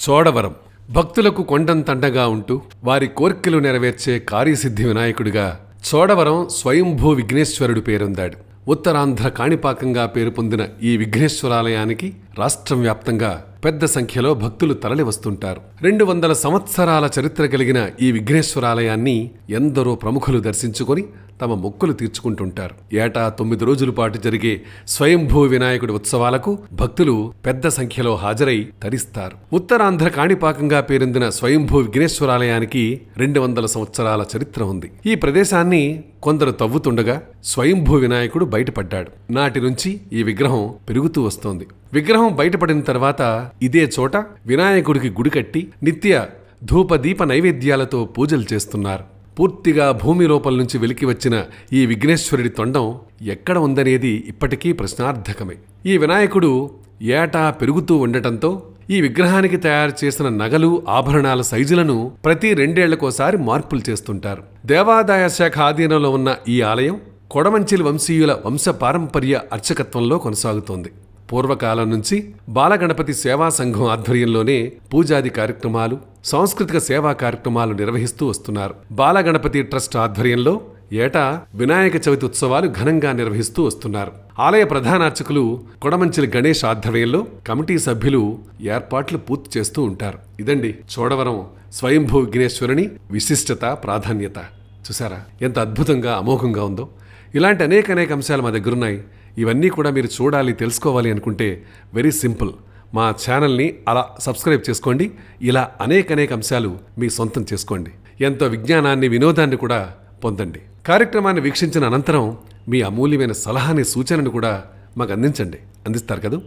చోడవరం. భక్తులకు కొండంతండగా ఉంటూ వారి కోర్కెలు నెరవేర్చే కార్యసిద్ధి వినాయకుడిగా చోడవరం స్వయంభూ విఘ్నేశ్వరుడు పేరొందాడు. ఉత్తరాంధ్ర కాణిపాకంగా పేరు పొందిన ఈ విఘ్నేశ్వరాలయానికి రాష్ట్రం వ్యాప్తంగా పెద్ద సంఖ్యలో భక్తులు తరలి వస్తుంటారు రెండు వందల సంవత్సరాల చరిత్ర కలిగిన ఈ విఘ్నేశ్వరాలయాన్ని ఎందరో ప్రముఖులు దర్శించుకొని తమ మొక్కులు తీర్చుకుంటుంటారు. ఏటా తొమ్మిది రోజుల పాటు జరిగే స్వయంభూ వినాయకుడి ఉత్సవాలకు భక్తులు పెద్ద సంఖ్యలో హాజరై తరిస్తారు. ఉత్తరాంధ్ర కాణిపాకంగా పేరొందిన స్వయంభూ విఘ్నేశ్వరాలయానికి రెండు వందల సంవత్సరాల చరిత్ర ఉంది. ఈ ప్రదేశాన్ని కొందరు తవ్వుతుండగా స్వయంభూ వినాయకుడు బయటపడ్డాడు. నాటి నుంచి ఈ విగ్రహం పెరుగుతూ వస్తోంది. విగ్రహం బయటపడిన తర్వాత ఇదే చోట వినాయకుడికి గుడి కట్టి నిత్య ధూప దీప నైవేద్యాలతో పూజలు చేస్తున్నారు. పూర్తిగా భూమి లోపల నుంచి వెలికి వచ్చిన ఈ విఘ్నేశ్వరుడి తొండం ఎక్కడ ఉందనేది ఇప్పటికీ ప్రశ్నార్థకమే. ఈ వినాయకుడు ఏటా పెరుగుతూ ఉండటంతో ఈ విగ్రహానికి తయారు చేసిన నగలు ఆభరణాల సైజులను ప్రతి రెండేళ్ళకోసారి మార్పులు చేస్తుంటారు. దేవాదాయ శాఖ ఆధీనంలో ఉన్న ఈ ఆలయం కొడమంచిలి వంశీయుల వంశ పారంపర్య అర్చకత్వంలో కొనసాగుతోంది. పూర్వకాలం నుంచి బాలగణపతి సేవా సంఘం ఆధ్వర్యంలోనే పూజాది కార్యక్రమాలు సాంస్కృతిక సేవా కార్యక్రమాలు నిర్వహిస్తూ వస్తున్నారు. బాలగణపతి ట్రస్ట్ ఆధ్వర్యంలో ఏటా వినాయక చవితి ఉత్సవాలు ఘనంగా నిర్వహిస్తూ వస్తున్నారు. ఆలయ ప్రధానార్చకులు కొడమంచిలి గణేష్ ఆధ్వర్యంలో కమిటీ సభ్యులు ఏర్పాట్లు పూర్తి చేస్తూ ఉంటారు. ఇదండి చోడవరం స్వయంభూ విఘ్నేశ్వరుని విశిష్టత ప్రాధాన్యత. చూసారా ఎంత అద్భుతంగా అమోఘంగా ఉందో. ఇలాంటి అనేక అనేక అంశాలు మా దగ్గరున్నాయి. ఇవన్నీ కూడా మీరు చూడాలి తెలుసుకోవాలి అనుకుంటే వెరీ సింపుల్ మా ఛానల్ని అలా సబ్స్క్రైబ్ చేసుకోండి. ఇలా అనేక అనేక అంశాలు మీ సొంతం చేసుకోండి. ఎంతో విజ్ఞానాన్ని వినోదాన్ని కూడా పొందండి. కార్యక్రమాన్ని వీక్షించిన అనంతరం మీ అమూల్యమైన సలహాని సూచనను కూడా మాకు అందించండి. అందిస్తారు కదా?